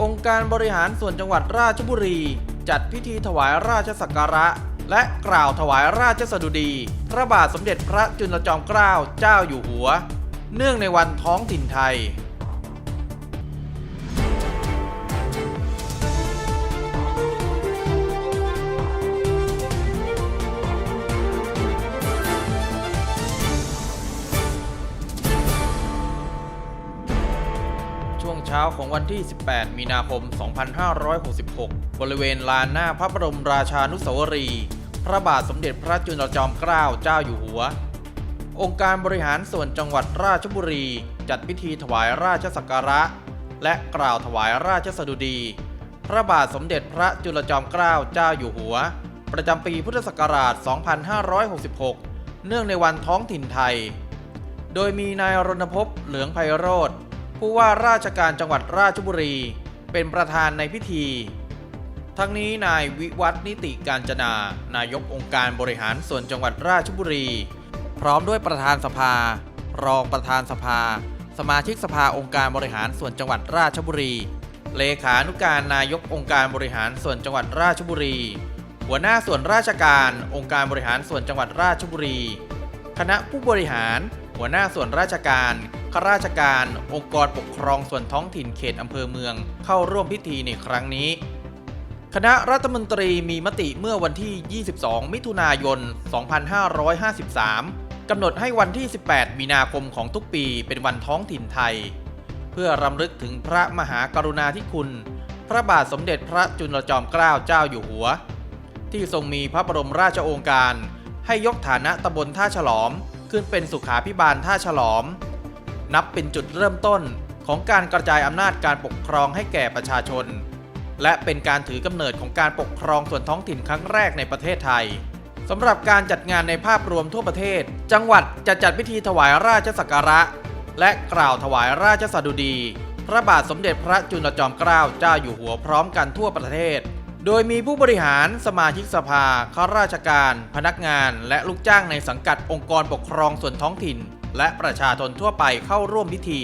องค์การบริหารส่วนจังหวัดราชบุรี จัดพิธีถวายราชสักการะ และกล่าวถวายราชสดุดี พระบาทสมเด็จพระจุลจอมเกล้าเจ้าอยู่หัว เนื่องในวันท้องถิ่นไทย ช่วงเช้าของวันที่ 18 มีนาคม 2566 บริเวณลานหน้าพระบรมราชานุสาวรีย์พระบาทสมเด็จพระจุลจอมเกล้าเจ้าอยู่หัว องค์การบริหารส่วนจังหวัดราชบุรี จัดพิธีถวายราชสักการะ และกล่าวถวายราชสดุดี พระบาทสมเด็จพระจุลจอมเกล้าเจ้าอยู่หัว ประจำปีพุทธศักราช 2566 เนื่องในวันท้องถิ่นไทย โดยมีนายรณพพเหลืองไพโรธ ผู้ว่าราชการจังหวัดราชบุรี เป็นประธานในพิธี ทั้งนี้นายวิวัฒนิติการจนา นายกองค์การบริหารส่วนจังหวัดราชบุรี พร้อมด้วยประธานสภา รองประธานสภา สมาชิกสภาองค์การบริหารส่วนจังหวัดราชบุรี เลขานุการนายกองค์การบริหารส่วนจังหวัดราชบุรี หัวหน้าส่วนราชการองค์การบริหารส่วนจังหวัดราชบุรี คณะผู้บริหาร หัวหน้าส่วนราชการ ข้าราชการ องค์กรปกครองส่วนท้องถิ่นเขตอำเภอเมือง เข้าร่วมพิธีในครั้งนี้ คณะรัฐมนตรีมีมติเมื่อวันที่ 22 มิถุนายน 2553 กำหนดให้วันที่ 18 มีนาคมของทุกปีเป็นวันท้องถิ่นไทย เพื่อรำลึกถึงพระมหากรุณาธิคุณ พระบาทสมเด็จพระจุลจอมเกล้าเจ้าอยู่หัว ที่ทรงมีพระบรมราชโองการ ให้ยกฐานะตำบลท่าฉลอมขึ้นเป็นสุขาพิบาลท่าฉลอม นับเป็นจุดเริ่มต้นของการกระจายอำนาจการปกครองให้แก่ประชาชน และเป็นการถือกำเนิดของการปกครองส่วนท้องถิ่นครั้งแรกในประเทศไทยสำหรับการจัดงานในภาพรวมทั่วประเทศ จังหวัดจะจัดพิธีถวายราชสักการะ และกล่าวถวายราชสดุดี พระบาทสมเด็จพระจุลจอมเกล้าเจ้าอยู่หัวพร้อมกันทั่วประเทศ โดยมีผู้บริหารสมาชิกสภาข้าราชการ พนักงาน และลูกจ้างในสังกัดองค์กรปกครองส่วนท้องถิ่น และประชาชนทั่วไปเข้าร่วมพิธี